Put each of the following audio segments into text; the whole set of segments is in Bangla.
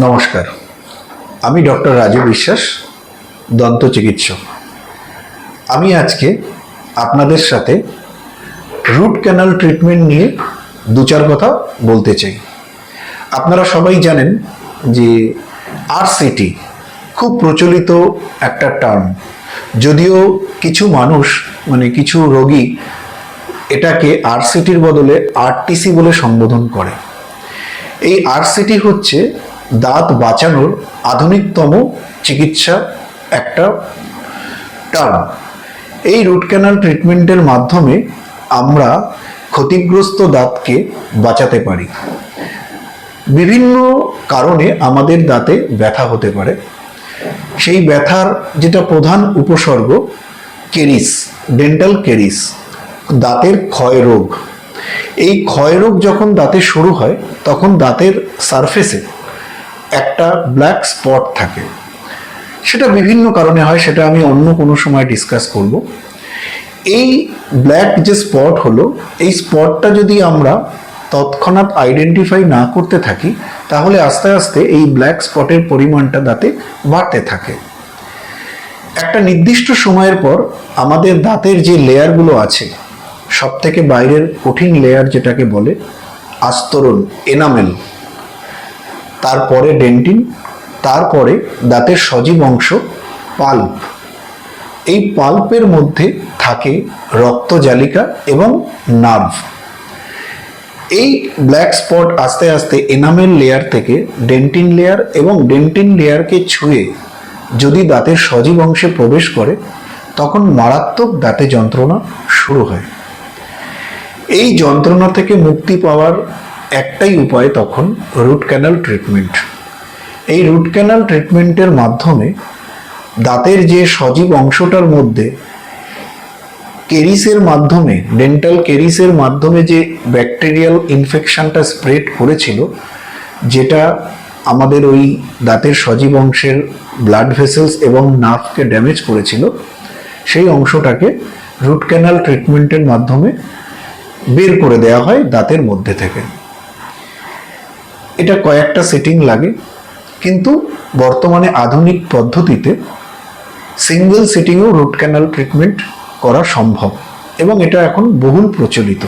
নমস্কার। আমি ডক্টর রাজু বিশ্বাস, দন্ত চিকিৎসক। আমি আজকে আপনাদের সাথে রুট ক্যানাল ট্রিটমেন্ট নিয়ে দু চার কথা বলতে চাই। আপনারা সবাই জানেন যে আরসিটি খুব প্রচলিত একটা টার্ম। যদিও কিছু মানুষ মানে কিছু রোগী এটাকে আরসিটির বদলে আরটিসি বলে সম্বোধন করে। এই আরসিটি হচ্ছে দাঁত বাঁচানোর আধুনিকতম চিকিৎসা একটা টার্ম। এই রুট ক্যানাল ট্রিটমেন্টের মাধ্যমে আমরা ক্ষতিগ্রস্ত দাঁতকে বাঁচাতে পারি। বিভিন্ন কারণে আমাদের দাঁতে ব্যথা হতে পারে। সেই ব্যথার যেটা প্রধান উপসর্গ, কেরিস, ডেন্টাল কেরিস, দাঁতের ক্ষয় রোগ। এই ক্ষয় রোগ যখন দাঁতে শুরু হয়, তখন দাঁতের সারফেসে একটা ব্ল্যাক স্পট থাকে। সেটা বিভিন্ন কারণে হয়, সেটা আমি অন্য কোনো সময় ডিসকাস করব। এই ব্ল্যাক যে স্পট হলো, এই স্পটটা যদি আমরা তৎক্ষণাৎ আইডেন্টিফাই না করতে থাকি, তাহলে আস্তে আস্তে এই ব্ল্যাক স্পটের পরিমাণটা দাঁতে বাড়তে থাকে। একটা নির্দিষ্ট সময়ের পর আমাদের দাঁতের যে লেয়ারগুলো আছে সব থেকে বাইরের কঠিন লেয়ার যেটাকে বলে আস্তরণ এনামেল তারপরে ডেন্টিন তারপরে দাঁতের সজীব অংশ, পাল্প। এই পাল্পের মধ্যে থাকে রক্তজালিকা এবং নার্ভ। এই ব্ল্যাক স্পট আস্তে আস্তে এনামেল লেয়ার থেকে ডেন্টিন লেয়ার এবং ডেন্টিন লেয়ারকে ছুঁয়ে যদি দাঁতের সজীব অংশে প্রবেশ করে, তখন মারাত্মক দাঁতে যন্ত্রণা শুরু হয়। এই যন্ত্রণা থেকে মুক্তি পাওয়ার একটাই উপায় তখন রুট ক্যানাল ট্রিটমেন্ট এই রুট ক্যানাল ট্রিটমেন্টের মাধ্যমে দাঁতের যে সজীব অংশটার মধ্যে কেরিসের মাধ্যমে ডেন্টাল কেরিসের মাধ্যমে যে ব্যাকটেরিয়াল ইনফেকশনটা স্প্রেড করেছিল, যেটা আমাদের ওই দাঁতের সজীব অংশের ব্লাড ভেসেলস এবং নার্ভকে ড্যামেজ করেছিল, সেই অংশটাকে রুট ক্যানাল ট্রিটমেন্টের মাধ্যমে বের করে দেওয়া হয় দাঁতের মধ্যে থেকে। এটা কয়েকটা সেটিং লাগে, কিন্তু বর্তমানে আধুনিক পদ্ধতিতে সিঙ্গেল সিটিংও রুট ক্যানাল ট্রিটমেন্ট করা সম্ভব এবং এটা এখন বহুল প্রচলিত।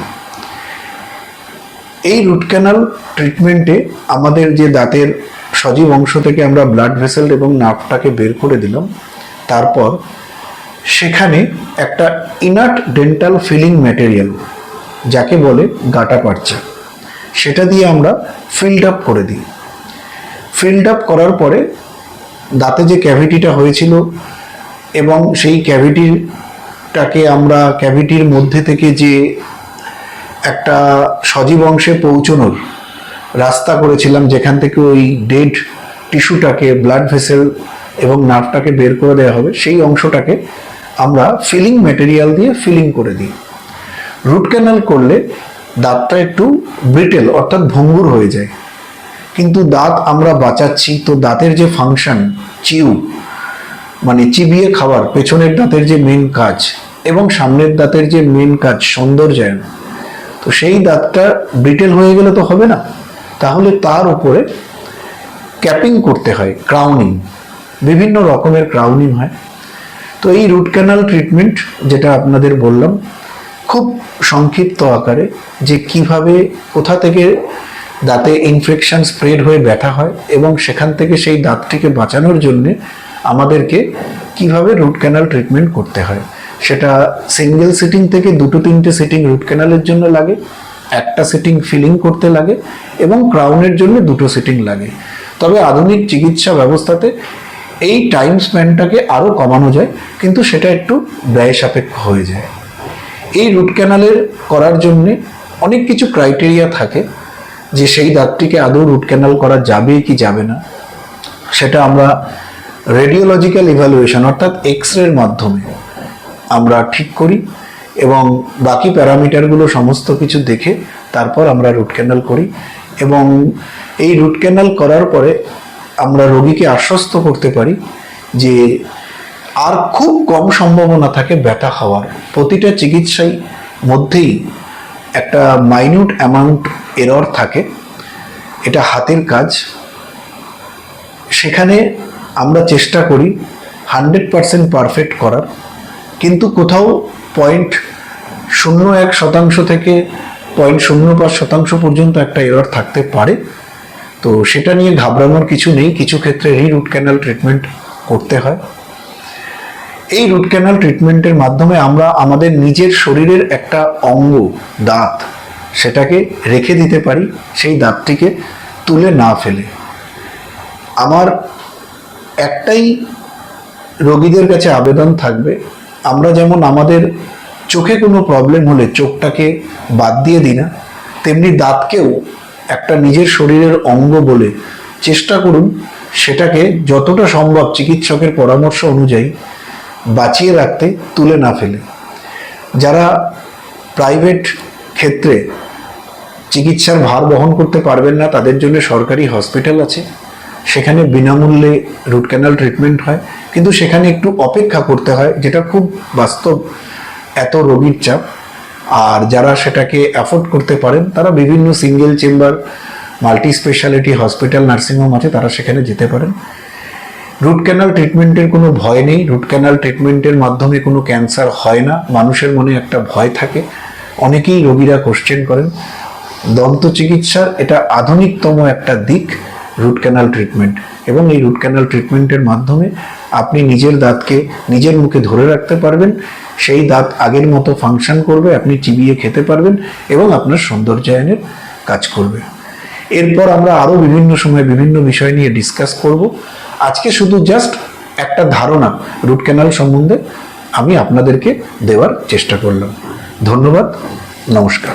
এই রুট ক্যানাল ট্রিটমেন্টে আমাদের যে দাঁতের সজীব অংশ থেকে আমরা ব্লাড ভেসেল এবং নার্ভটাকে বের করে দিলাম, তারপর সেখানে একটা ইনার্ট ডেন্টাল ফিলিং ম্যাটেরিয়াল যাকে বলে গাটা পারচা সেটা দিয়ে আমরা ফিল্ড আপ করে দিই। ফিল্ড আপ করার পরে দাঁতে যে ক্যাভিটিটা হয়েছিল এবং সেই ক্যাভিটিটাকে আমরা ক্যাভিটির মধ্যে থেকে যে একটা সজীব অংশে পৌঁছানোর রাস্তা করেছিলাম, যেখান থেকে ওই ডেড টিস্যুটাকে ব্লাড ভেসেল এবং নার্ভটাকে বের করে দেওয়া হবে, সেই অংশটাকে আমরা ফিলিং ম্যাটেরিয়াল দিয়ে ফিলিং করে দিই। রুট ক্যানাল করলে দাঁতটা একটু ব্রিটেল অর্থাৎ ভঙ্গুর হয়ে যায়। কিন্তু দাঁত আমরা বাঁচাচ্ছি, তো দাঁতের যে ফাংশন চিউ মানে চিবিয়ে খাবার, পেছনের দাঁতের যে মেন কাজ এবং সামনের দাঁতের যে মেন কাজ, সৌন্দর্যায়ন, তো সেই দাঁতটা ব্রিটেল হয়ে গেলে তো হবে না। তাহলে তার উপরে ক্যাপিং করতে হয় ক্রাউনিং বিভিন্ন রকমের ক্রাউনিং হয়। তো এই রুট ক্যানাল ট্রিটমেন্ট যেটা আপনাদের বললাম খুব সংক্ষিপ্ত আকারে যে কীভাবে কোথা থেকে দাঁতে ইনফেকশন স্প্রেড হয়ে ব্যথা হয় এবং সেখান থেকে সেই দাঁতটিকে বাঁচানোর জন্যে আমাদেরকে কীভাবে রুট ক্যানাল ট্রিটমেন্ট করতে হয়। সেটা সিঙ্গেল সিটিং থেকে দুটো তিনটে সিটিং রুট ক্যানালের জন্য লাগে, একটা সিটিং ফিলিং করতে লাগে এবং ক্রাউনের জন্য দুটো সিটিং লাগে। তবে আধুনিক চিকিৎসা ব্যবস্থাতে এই টাইম স্প্যানটাকে আরও কমানো যায়, কিন্তু সেটা একটু ব্যয় সাপেক্ষ হয়ে যায়। এই রুট ক্যানালের করার জন্যে অনেক কিছু ক্রাইটেরিয়া থাকে যে সেই দাঁতটিকে আদৌ রুট ক্যানাল করা যাবে কি যাবে না। সেটা আমরা রেডিওলজিক্যাল ইভ্যালুয়েশন অর্থাৎ এক্স রের মাধ্যমে আমরা ঠিক করি এবং বাকি প্যারামিটারগুলো সমস্ত কিছু দেখে তারপর আমরা রুট ক্যানাল করি এবং এই রুট ক্যানাল করার পরে আমরা রোগীকে আশ্বস্ত করতে পারি যে আর খুব কম সম্ভাবনা থাকে ব্যথা হওয়ার। প্রতিটা চিকিৎসাই মধ্যেই একটা মাইনিউট অ্যামাউন্ট এরর থাকে। এটা হাতের কাজ। সেখানে আমরা চেষ্টা করি হান্ড্রেড পারসেন্ট পারফেক্ট করার। কিন্তু কোথাও পয়েন্ট শূন্য এক শতাংশ থেকে পয়েন্ট শূন্য পাঁচ শতাংশ পর্যন্ত একটা এরর থাকতে পারে। তো সেটা নিয়ে ঘাবড়ানোর কিছু নেই। কিছু ক্ষেত্রে রি রুট ক্যানাল ট্রিটমেন্ট করতে হয়। এই রুট ক্যানাল ট্রিটমেন্টের মাধ্যমে আমরা আমাদের নিজের শরীরের একটা অঙ্গ, দাঁত, সেটাকে রেখে দিতে পারি, সেই দাঁতটিকে তুলে না ফেলে। আমার একটাই রোগীদের কাছে আবেদন থাকবে, আমরা যেমন আমাদের চোখে কোনো প্রবলেম হলে চোখটাকে বাদ দিয়ে দিই না, তেমনি দাঁতকেও একটা নিজের শরীরের অঙ্গ বলে চেষ্টা করুন, সেটাকে যতটা সম্ভব চিকিৎসকের পরামর্শ অনুযায়ী বাঁচিয়ে রাখতে, তুলে না ফেলে। যারা প্রাইভেট ক্ষেত্রে চিকিৎসার ভার বহন করতে পারবেন না, তাদের জন্য সরকারি হসপিটাল আছে। সেখানে বিনামূল্যে রুট ক্যানাল ট্রিটমেন্ট হয়। কিন্তু সেখানে একটু অপেক্ষা করতে হয়, যেটা খুব বাস্তব এত রোগীর চাপ। আর যারা সেটাকে অ্যাফোর্ড করতে পারেন, তারা বিভিন্ন single chamber multi speciality hospital nursing home আছে, তারা সেখানে যেতে পারেন। রুট ক্যানাল ট্রিটমেন্টের কোনো ভয় নেই। রুট ক্যানাল ট্রিটমেন্টের মাধ্যমে কোনো ক্যান্সার হয় না। মানুষের মনে একটা ভয় থাকে। অনেকেই রোগীরা কোশ্চেন করেন। দন্ত চিকিৎসার এটা আধুনিকতম একটা দিক রুট ক্যানাল ট্রিটমেন্ট এবং এই রুট ক্যানাল ট্রিটমেন্টের মাধ্যমে আপনি নিজের দাঁতকে নিজের মুখে ধরে রাখতে পারবেন। সেই দাঁত আগের মতো ফাংশন করবে, আপনি চিবিয়ে খেতে পারবেন এবং আপনার সৌন্দর্যায়নের কাজ করবে। এরপর আমরা আরও বিভিন্ন সময় বিভিন্ন বিষয় নিয়ে ডিসকাস করব। আজকে শুধু জাস্ট একটা ধারণা রুট ক্যানাল সম্বন্ধে আমি আপনাদেরকে দেওয়ার চেষ্টা করলাম। ধন্যবাদ, নমস্কার।